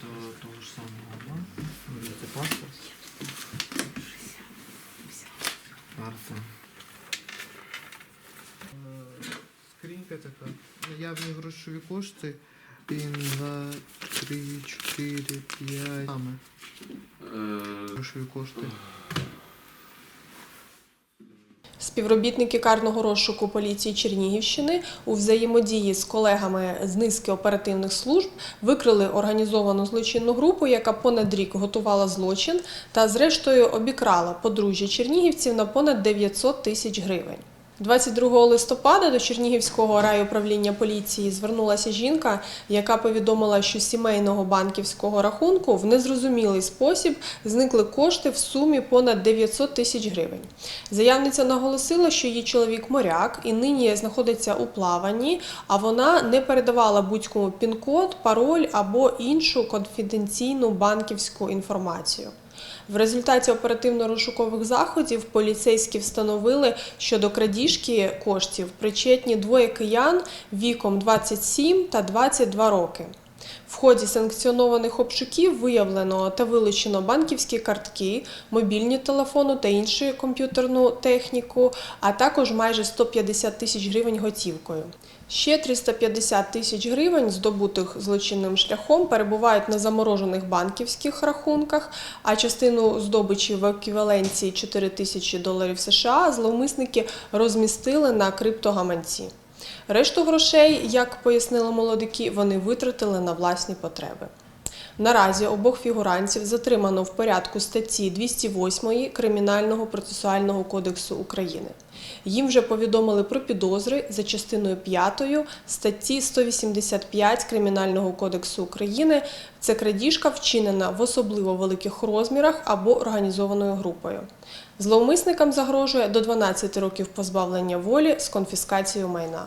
До того ж самого, да? Це паспорт. Карта. Скринька така. Наявні грошові кошти. Один, два, три, чотири, п'ять. Саме. Грошові кошти. Співробітники карного розшуку поліції Чернігівщини у взаємодії з колегами з низки оперативних служб викрили організовану злочинну групу, яка понад рік готувала злочин та, зрештою, обікрала подружжя чернігівців на понад 900 тисяч гривень. 22 листопада до Чернігівського райуправління поліції звернулася жінка, яка повідомила, що з сімейного банківського рахунку в незрозумілий спосіб зникли кошти в сумі понад 900 тисяч гривень. Заявниця наголосила, що її чоловік моряк і нині знаходиться у плаванні, а вона не передавала будь-кому пін-код, пароль або іншу конфіденційну банківську інформацію. В результаті оперативно-розшукових заходів поліцейські встановили, що до крадіжки коштів причетні двоє киян віком 27 та 22 роки. В ході санкціонованих обшуків виявлено та вилучено банківські картки, мобільні телефони та іншу комп'ютерну техніку, а також майже 150 тисяч гривень готівкою. Ще 350 тисяч гривень, здобутих злочинним шляхом, перебувають на заморожених банківських рахунках, а частину здобичі в еквіваленції 4 тисячі доларів США зловмисники розмістили на криптогаманці. Решту грошей, як пояснили молодики, вони витратили на власні потреби. Наразі обох фігурантів затримано в порядку статті 208 Кримінального процесуального кодексу України. Їм вже повідомили про підозри за частиною 5 статті 185 Кримінального кодексу України. Це крадіжка вчинена в особливо великих розмірах або організованою групою. Зловмисникам загрожує до 12 років позбавлення волі з конфіскацією майна.